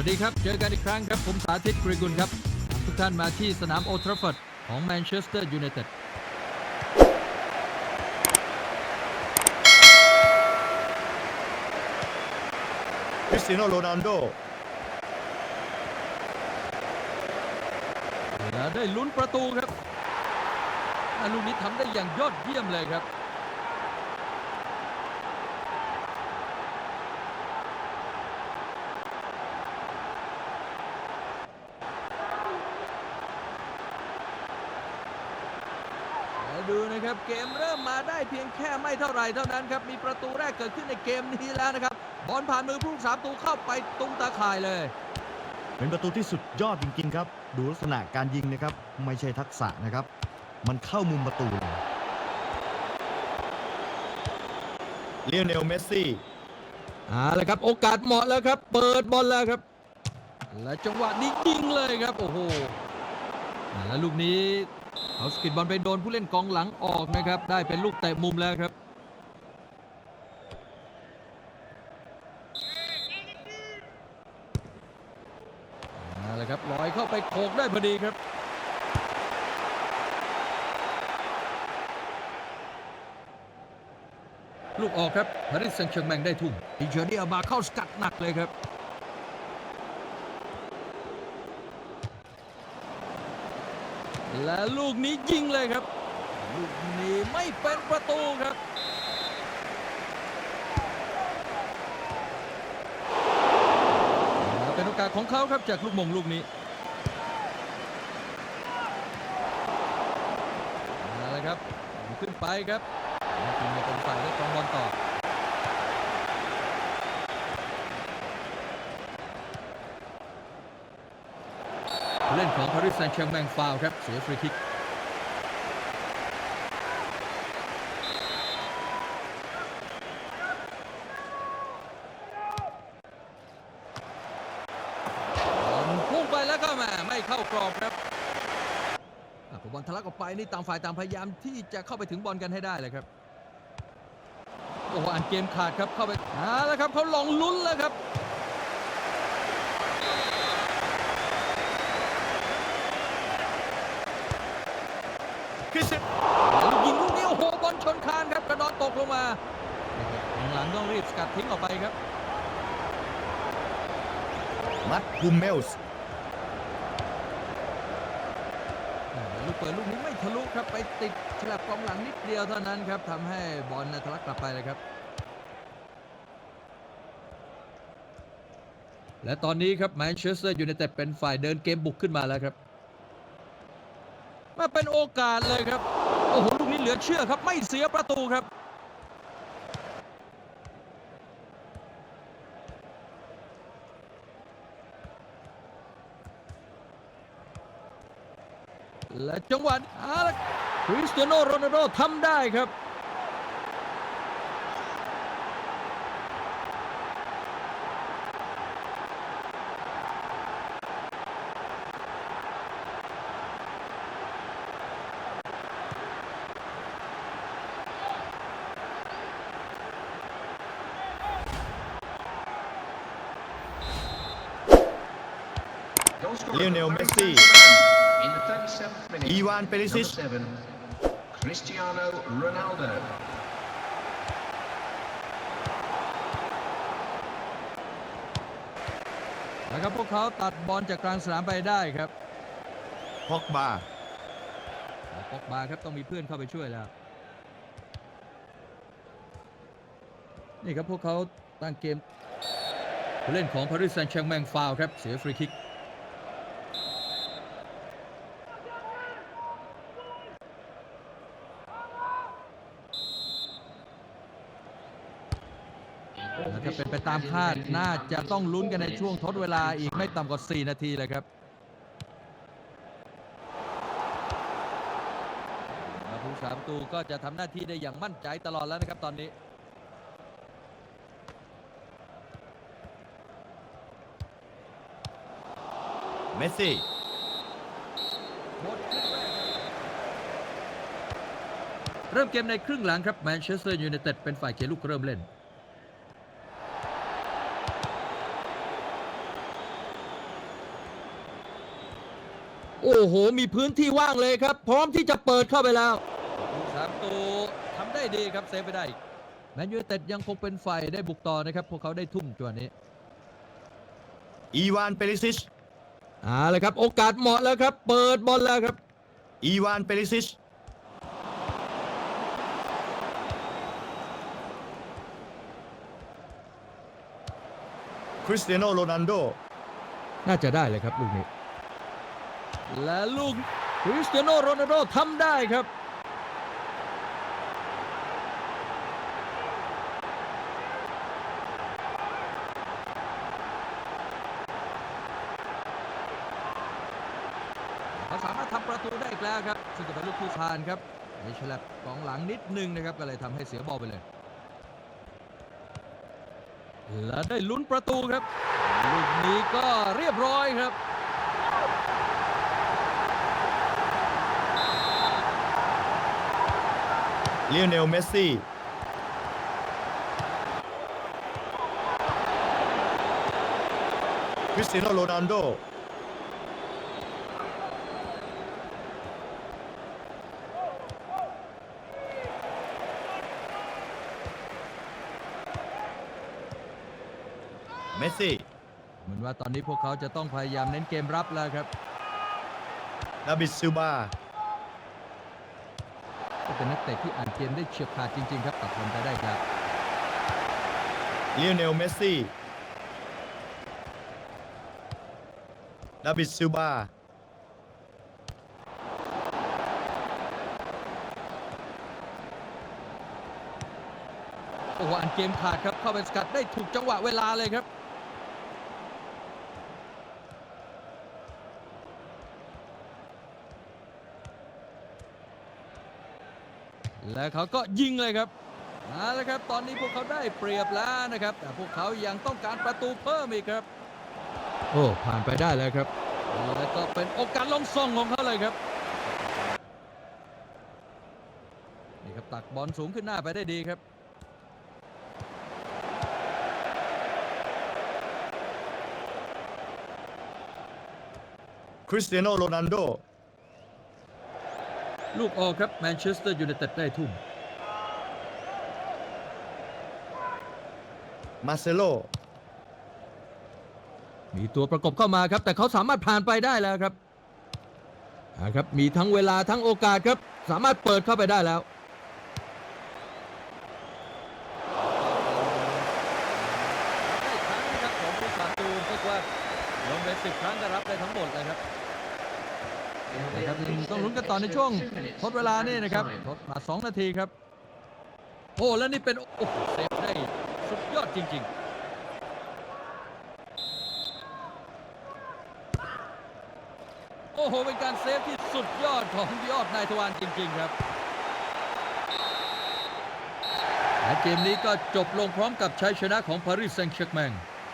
วัสดีครับ เจอกันอีกครั้งครับ ผมสาธิตกรีกุลครับนำทุกท่านมาที่สนามโอทราฟอร์ดของแมนเชสเตอร์ยูไนเต็ดคริสเตียโนโรนัลโดและได้ลุ้นประตูครับอ่าลูกนี้ทำได้อย่างยอดเยี่ยมเลยครับ ดูนะครับ เกมเริ่มมาได้เพียงแค่ไม่เท่าไหร่เท่านั้นครับ มีประตูแรกเกิดขึ้นในเกมนี้แล้วนะครับ บอลผ่านมือผู้รักษาประตูเข้าไปตรงตาข่ายเลย เป็นประตูที่สุดยอดจริง ๆ ครับ ดูลักษณะการยิงนะครับ ไม่ใช่ทักษะนะครับ มันเข้ามุมประตูเลยเลียนเนลเมสซี่เอาละครับ โอกาสเหมาะแล้วครับ เปิดบอลแล้วครับ และจังหวะนี้ยิงเลยครับ โอ้โหอ่า แล้วลูกนี้เอาสกิดบอลไปโดนผู้เล่นกองหลังออกนะครับ ได้เป็นลูกเตะมุมแล้วครับเอาละครับลอยเข้าไปโขกได้พอดีครับลูกออกครับปาริสแซงต์แชร์แมงได้ทุ่มอิเชอร์ดีอาบาเข้าสกัดหนักเลยครับ และลูกนี้ยิงเลยครับ ลูกนี้ไม่เป็นประตูครับเป็นโอกาสของเขาครับจากลูกมงลูกนี้เอาละครับ ขึ้นไปครับทีมเป็นฝ่ายได้ครองบอลต่อ เล่นของ Paris Saint-Germain ฟาวครับ เสียฟรีคิกพุ่งไปแล้วก็มาไม่เข้ากรอบครับอะพอบอลทะลักออกไปนี่ตางฝ่ายตางพยายามที่จะเข้าไปถึงบอลกันให้ได้เลยครับโอ้โหอ่านเกมขาดครับเข้าไปเอาแล้วครับเขาลองลุ้นแล้วครับ คริสเตีย ลูกยิงลูกนี้โอ้โหบอล ชนคานครับกระดอนตกลงมาหลังๆต้องรีบสกัดทิ้งออกไปครับ มัดกุมเมลส์อ่าลูกเปิดลูกนี้ไม่ทะลุครับไปติดฉลับกองหลังนิดเดียวเท่านั้นครับทำให้บอลนะทะลักกลับไปเลยครับ และตอนนี้ครับแมนเชสเตอร์ยูไนเต็ดเป็นฝ่ายเดินเกมบุกขึ้นมาแล้วครับมาเป็นโอกาสเลยครับ ที่เหลือเชื่อครับไม่เสียประตูครับ และจังหวะอาร์คริสเตียโนโรนัลโดทำได้ครับ เลียนเนล เมสซี่ In the 37th minute, อีวาน เปริซิช number seven, Cristiano Ronaldo. แล้วครับพวกเขาตัดบอลจากกลางสนามไปได้ครับพอกบาแล้วปอกบาครับต้องมีเพื่อนเข้าไปช่วยแล้ว นี่ครับพวกเขาตั้งเกมผู้เล่นของ Paris Saint-Germain ฟาวล์ครับ เสียฟรีคิก แล้วถ้า เป็นไปตามคาดน่าจะต้องลุ้นกันในช่วงทดเวลาอีกไม่ต่ำกว่า 4 นาทีเลยครับแล้วผู้สาประตูก็จะทำหน้าที่ได้อย่างมั่นใจตลอดแล้วนะครับตอนนี้เมสซี่เริ่มเกมในครึ่งหลังครับแมนเชสเตอร์ยูไนเต็ดเป็นฝ่ายเขียนลูกเริ่มเล่น โอ้โห มีพื้นที่ว่างเลยครับ พร้อมที่จะเปิดเข้าไปแล้วผู้สามตัวทำได้ดีครับเซฟไปได้อีกแมนยูไนเต็ดยังคงเป็นฝ่ายได้บุกต่อนะครับ พวกเขาได้ทุ่มจังหวะนี้อีวานเปริซิชเอาเลยครับ โอกาสเหมาะแล้วครับ เปิดบอลแล้วครับอีวานเปริซิชคริสเตียโนโรนัลโดน่าจะได้เลยครับลูกนี้ และลูกคริสเตียโนโรนัลโดทำได้ครับ สามารถทำประตูได้อีกแล้วครับ ซึ่งจะเป็นลูกที่ผ่านครับมีฉลับกองหลังนิดนึงนะครับ ก็เลยทำให้เสียบอลไปเลย และได้ลุ้นประตูครับ ลูกนี้ก็เรียบร้อยครับ เลียเนลเมสซี่คริสเตียโนโรนัลโดเมสซี่เหมือนว่าตอนนี้พวกเขาจะต้องพยายามเน้นเกมรับแล้วครับดาบิดซิลบาก็ เป็นนักเตะที่อ่านเกมได้เฉียบขาดจริง ๆ ครับตัดบอลไปได้ครับเลียเนลเมสซี่ดาบิดซิลบาโอ้โหอ่านเกมขาดครับเข้าไปสกัดได้ถูกจังหวะเวลาเลยครับ และเขาก็ยิงเลยครับเอาละครับ ตอนนี้พวกเขาได้เปรียบแล้วนะครับ แต่พวกเขายังต้องการประตูเพิ่มอีกครับ โอ้ผ่านไปได้แล้วครับ แล้วก็เป็นโอกาสลงส่งของเขาเลยครับนี่ครับตักบอลสูงขึ้นหน้าไปได้ดีครับคริสเตียโนโรนัลโด ลูกออกครับแมนเชสเตอร์ยูไนเต็ดได้ทุ่ม มาเซโล มีตัวประกบเข้ามาครับ แต่เขาสามารถผ่านไปได้แล้วครับอ่าครับ มีทั้งเวลาทั้งโอกาสครับ สามารถเปิดเข้าไปได้แล้วได้ครั้งนะครับของผู้สาตูนก็ว่าลงไปสิบครั้งก็รับได้ทั้งหมดเลยครับ นะครับต้องลุ้นกันต่อในช่วงทดเวลานี่นะครับทดมา 2 นาทีครับโอ้แล้วนี่เป็นโอ้โหเซฟได้สุดยอดจริง ๆโอ้โห เป็นการเซฟที่สุดยอดของยอดนายทวารจริง ๆ ครับและเกมนี้ก็จบลงพร้อมกับชัยชนะของปารีสแซงต์แชร์กแมง